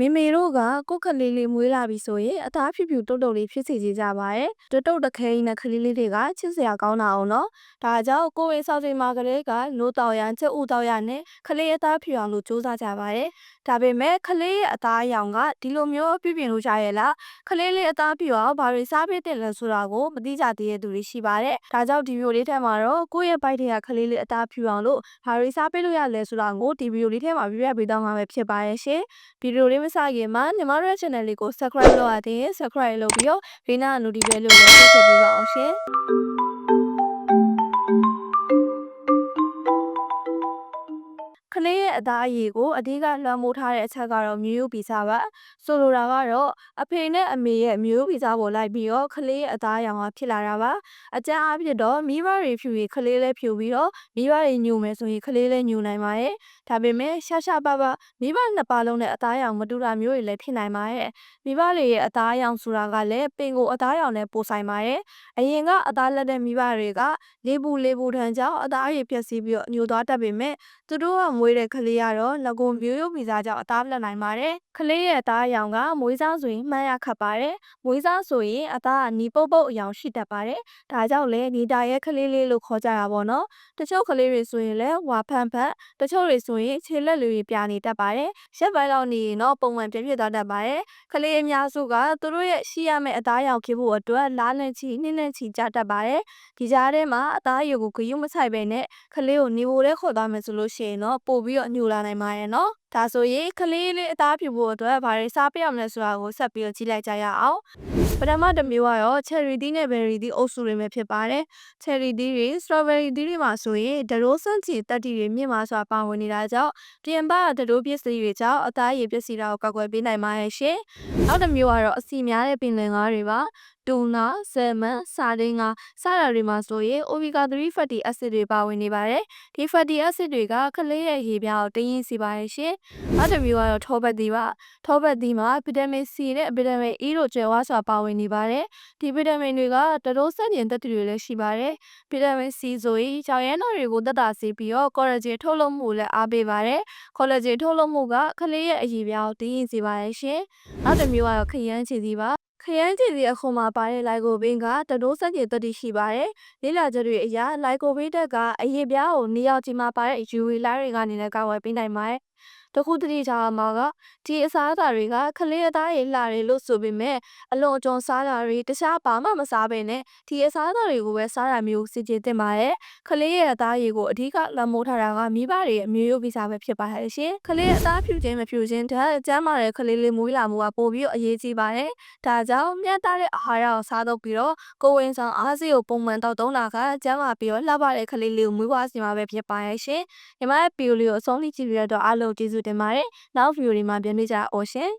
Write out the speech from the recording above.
မေမေတို့ကကိုယ့်ကလေးလေးမွေးလာပြီဆိုရင်အသားဖြူဖြူတုတ်တုတ်လေးဖြစ်စီကြကြပါရဲ့တုတ်တုတ်တခဲကြီးနဲ့ကလေးလေးတွေကချစ်စရာကောင်းတာအောင်နော်ဒါကြောင့်ကိုယ်ဝေဆောက်ချိန်မှာကလေးကနိုးတောက်ရန်ချက်ဥတောက်ရနဲ့ကလေးအသားဖြူအောင်လို့စူးစမ်းကြပါရဲ့ဒါပေမဲ့ကလေးရဲ့အသားအရောင်ကဒီလိုမျိုးပြပြင်လို့ရရဲ့လားကလေးလေးအသားဖြူအောင်ဘာတွေစားပေးတယ်လဲဆိုတာကိုမသိကြသေးတဲ့သူတွေရှိပါတယ်ဒါကြောင့်ဒီဗီဒီယိုလေးထဲမှာတော့ကိုယ့်ရဲ့ဘိုက်ထဲကကလေးလေးအသားဖြူအောင်လို့ဘာတွေစားပေးလို့ရလဲဆိုတာကိုဒီဗီဒီယိုလေးထဲမှာပြပြပေးသွားမှာပဲဖြစ်ပါရဲ့ရှင်ဗီဒီယိုလေးမစခင်မှာညီမတို့ရဲ့ channel လေးကို subscribe လုပ်ရသေးရင် subscribe လုပ်ပြီးတော့ဘေးနား notification လို့လည်းဆက်ပေးပါအောင်ရှင် အသားအရည်ကိုအဓိကလွှမ်းမိုးထားတဲ့အချက်ကတော့မျိုးရိုးဗီဇပါဆိုလိုတာကတော့အဖေနဲ့အမေရဲ့မျိုးရိုးဗီဇပေါ်လိုက်ပြီးတော့ကလေးရဲ့အသားအရောင်ကဖြစ်လာတာပါအကြမ်းအဖြစ်တော့မိဘတွေဖြူရင်ကလေးလည်းဖြူပြီးတော့မိဘတွေညူမယ်ဆိုရင်ကလေးလည်းညူနိုင်ပါရဲ့ဒါပေမဲ့ရှာရှာပါပါမိဘနှစ်ပါလုံးနဲ့အသားအရောင်မတူတာမျိုးတွေလည်းဖြစ်နိုင်ပါရဲ့မိဘတွေရဲ့အသားအရောင်ဆိုတာကလည်းပင်ကိုအသားအရောင်နဲ့ပိုဆိုင်ပါရဲ့အရင်ကအသားလက်တဲ့မိဘတွေကလေပူလေပူထန်ကြောင့်အသားအရည်ပြက်စီးပြီးတော့ညူသွားတတ်ပေမဲ့သူတို့ကမွေးတဲ့ကလေးကတော့လကွန်မျိုးရိုးဗီဇကြောင့်အသားလက်နိုင်ပါတယ်ကလေးရဲ့အသားအရောင်ကမွေးစားဆိုရင်မှန်းရခတ်ပါတယ်မွေးစားဆိုရင်အသားကနီပုတ်ပုတ်အရောင်ရှိတတ်ပါတယ်ဒါကြောင့်လည်းနေတာရဲ့ကလေးလေးလို့ခေါ်ကြတာပေါ့နော်တချို့ကလေးတွေဆိုရင်လည်းဝါဖန့်ဖန့်တချို့တွေဆိုရင်ခြေလက်တွေပြာနေတတ်ပါတယ်ရက်ပိုင်းလောက်နေရင်တော့ပုံမှန်ပြည့်ပြည့်သွားတတ်ပါတယ်ကလေးအများစုကသူတို့ရဲ့ရှိရမယ့်အသားအရောင်ဖြစ်ဖို့အတွက်လားလန့်ချီနှင်းလန့်ချီကြတတ်ပါတယ်ဒီကြားထဲမှာအသားအရောင်ကိုဂရုမစိုက်ပဲနဲ့ကလေးကိုနေဖို့လဲခေါ်သွားမယ်ဆိုလို့ရှိရင်တော့ပို့ပြီးတော့ညှိုလာနိုင်ပါရဲ့နော်ဒါဆိုရင်ကလေးလေးအသားဖြူဖို့အတွက်ဘာတွေစားပေးရမလဲဆိုတာကိုဆက်ပြီးတော့ကြည့်လိုက်ကြရအောင်ပထမတစ်မျိုးကတော့ cherry သီးနဲ့ berry သီးအုပ်စုတွေပဲဖြစ်ပါတယ် cherry သီးတွေ strawberry သီးတွေမှာဆိုရင်ဒရိုးစန့်ချီတက်တီတွေမြင့်မာစွာပါဝင်နေတာကြောင့်ပြင်ပဒရိုးပစ္စည်းတွေကြောင့်အသားရည်ပစ္စည်းတာကိုကောက်ွယ်ပေးနိုင်ပါရဲ့ရှင်နောက်တစ်မျိုးကတော့အစီများတဲ့ပင်လယ်ငါးတွေပါတူနာ၊ဆယ်မန်၊စာရင်းကစတာတွေမှာဆိုရင် omega 3 fatty acid တွေပါဝင်နေပါတယ်။ဒီ fatty acid တွေကကလေးရဲ့ရေပြားကိုတင်းရင်စေပါရဲ့ရှင်။နောက်တစ်မျိုးကတော့ထောပတ်သီးပါ။ထောပတ်သီးမှာဗီတာမင် C နဲ့ဗီတာမင် E တို့ကျွဲဝါးစွာပါဝင်နေပါတယ်။ဒီဗီတာမင်တွေကတရိုးဆက်ကျင်သက်တွေလည်းရှိပါတယ်။ဗီတာမင် C ဆိုရင်ကြောင်ရမ်းတော်တွေကိုတက်တာစေပြီးတော့ collagen ထုတ်လုပ်မှုလည်းအားပေးပါတယ်။ collagen ထုတ်လုပ်မှုကကလေးရဲ့အရေပြားကိုတင်းရင်စေပါရဲ့ရှင်။နောက်တစ်မျိုးကတော့ခရမ်းချီသီးပါခရမ်းချီစီအခုမှာပါတဲ့လိုက်ကိုဘင်းကတတိုးစက်ကြီးတက်တရှိပါတယ်။လေးလာချက်တွေအရာလိုက်ကိုဘင်းတက်ကအရေးပြားကိုနေရောက်ကြီးမှာပါတဲ့ UV light တွေကနေလည်းကာဝယ်ပေးနိုင်ပါတယ်။တခုတတိထားမှာကဒီအစားအစာတွေကခလေးအသားရည်လှတယ်လို့ဆိုပေမဲ့အလွန်အကျွံစားတာတွေတခြားဘာမှမစားဘဲနဲ့ဒီအစားအစာတွေကိုပဲစားတာမျိုးစီစဉ်တင်ပါတယ်။ခလေးရဲ့အသားရည်ကိုအဓိကလမ်းမိုးထားတာကမိဘတွေရဲ့အမျိုးရိုးဗီဇပဲဖြစ်ပါတယ်ရှင်။ခလေးအသားဖြူခြင်းမဖြူခြင်းတည်းကျန်းမာတဲ့ခလေးလေးမွေးလာမှုကပိုပြီးအရေးကြီးပါတယ်။ဒါကြောင့်မြတ်သားတဲ့အာဟာရကိုစားတော့ပြီးတော့ကိုဝင်ဆောင်အားစီကိုပုံမှန်တောက်သုံးတာကကျန်းမာပြီးတော့လှပတဲ့ခလေးလေးကိုမွေးဖွားစီမှာပဲဖြစ်ပါရဲ့ရှင်။ညီမရဲ့ဗီဒီယိုလေးကိုအဆုံးထိကြည့်ပြီးတော့အားလုံးကျေးဇူးတင်ပါတယ်။နောက်ဗီဒီယိုတွေမှာပြန်တွေ့ကြအောင်ရှင်။